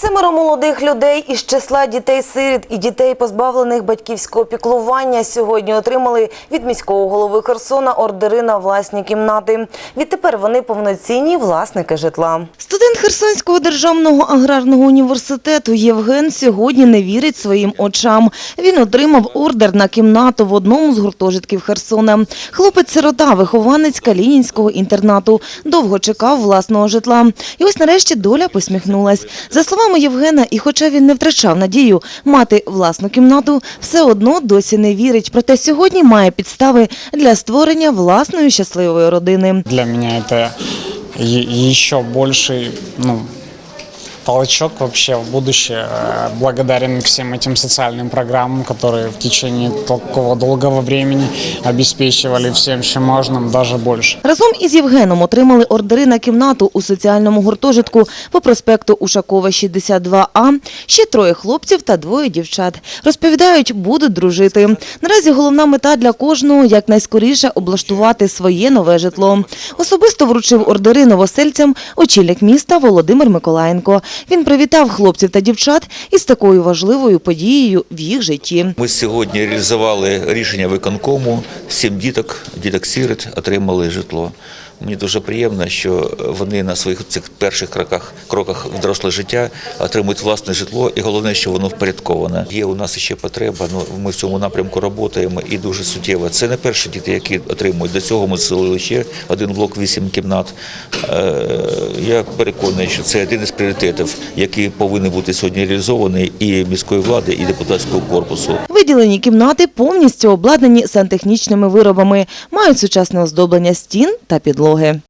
Семеро молодих людей із числа дітей-сиріт і дітей, позбавлених батьківського піклування, сьогодні отримали від міського голови Херсона ордери на власні кімнати. Відтепер вони повноцінні власники житла. Херсонського державного аграрного університету Євген сьогодні не вірить своїм очам. Він отримав ордер на кімнату в одному з гуртожитків Херсона. Хлопець-сирота, вихованець Калінінського інтернату, довго чекав власного житла. І ось нарешті доля посміхнулась. За словами Євгена, і хоча він не втрачав надію мати власну кімнату, все одно досі не вірить. Проте сьогодні має підстави для створення власної щасливої родини. Для меня это е- еще больший ну, толчок вообще в будущее. Э, Благодарен всем этим социальным программам, которые в течение такого долгого времени обеспечивали всем, чем можно, даже больше. Разом із Євгеном отримали ордери на кімнату у соціальному гуртожитку по проспекту Ушакова, 62А. Ще троє хлопців та двоє дівчат. Розповідають, будуть дружити. Наразі головна мета для кожного – якнайскоріше облаштувати своє нове житло. Особисто вручив ордери новосельцям очільник міста Володимир Миколаєнко. Він привітав хлопців та дівчат із такою важливою подією в їх житті. Ми сьогодні реалізували рішення виконкому. Сім діток, діток сірит отримали житло. Мені дуже приємно, що вони на своїх цих перших кроках, кроках в доросле життя отримують власне житло, і головне, що воно впорядковане. Є у нас ще потреба. Ну ми в цьому напрямку працюємо і дуже суттєво. Це не перші діти, які отримують. До цього ми заселили ще один блок, вісім кімнат. Е, Я переконаний, що це один із пріоритетів, який повинен бути сьогодні реалізований і міської влади, і депутатського корпусу. Виділені кімнати повністю обладнані сантехнічними виробами, мають сучасне оздоблення стін та him.